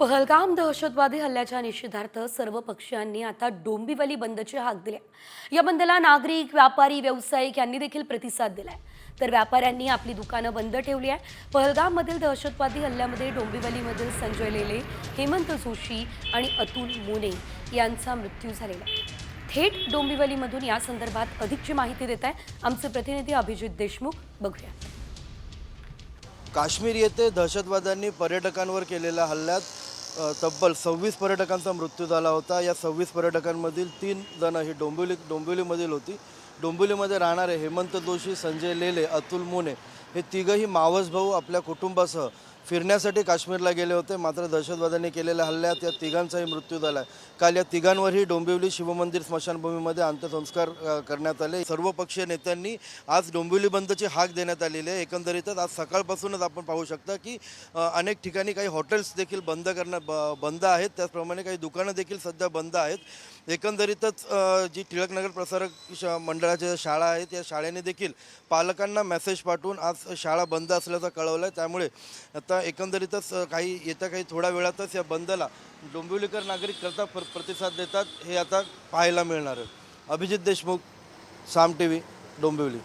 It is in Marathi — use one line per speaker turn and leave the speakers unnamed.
पहलगाम दहशतवादी हल्ल्याच्या निषेधार्थ सर्व पक्षांनी आता डोंबिवली बंदचे हाक दिले. या बंदला नागरिक व्यापारी व्यावसायिक यांनी देखील प्रतिसाद दिलाय. तर व्यापाऱ्यांनी आपली दुकानं बंद ठेवली आहे पहलगाममधील दहशतवादी हल्ल्यामध्ये डोंबिवलीमधील संजय लेले हेमंत जोशी आणि अतुल मोने यांचा मृत्यू झालेला आहे. थेट डोंबिवलीमधून या संदर्भात अधिकची माहिती देत आहे आमचे प्रतिनिधी अभिजित देशमुख. बघूया.
काश्मीर येथे दहशतवाद्यांनी पर्यटकांवर केलेल्या हल्ल्यात तब्बल सव्वीस पर्यटकांचा मृत्यू झाला होता. या सव्वीस पर्यटकांमधील तीन जण ही डोंबिवली डोंबिवलीमधील होती. डोंबिवलीमध्ये राहणारे हेमंत जोशी संजय लेले अतुल मोने हे तिघंही मावस भाऊ आपल्या कुटुंबासह फिरण्यासाठी काश्मीरला गेले होते. मात्र दहशतवाद्यांनी केलेल्या हल्ल्यात या तिघांचाही मृत्यू झाला आहे काल या तिघांवरही डोंबिवली शिवमंदिर स्मशानभूमीमध्ये अंत्यसंस्कार करण्यात आले. सर्व पक्षीय नेत्यांनी आज डोंबिवली बंदची हाक देण्यात आलेली आहे. एकंदरीतच आज सकाळपासूनच आपण पाहू शकता की अनेक ठिकाणी काही हॉटेल्स देखील बंद करणं ब बंद आहेत. त्याचप्रमाणे काही दुकानं देखील सध्या बंद आहेत. एकंदरीतच जी टिळकनगर प्रसारक श मंडळाच्या शाळा आहेत या शाळेने देखील पालकांना मेसेज पाठवून आज शाळा बंद असल्याचं कळवलं आहे त्यामुळे आता एकंदरीतच काही येत्या काही थोड्या वेळातच या बंदला डोंबिवलीकर नागरिक करता प्र प्रतिसाद देतात हे आता पाहायला मिळणार आहे. Abhijit Deshmukh Saam T V Dombivli.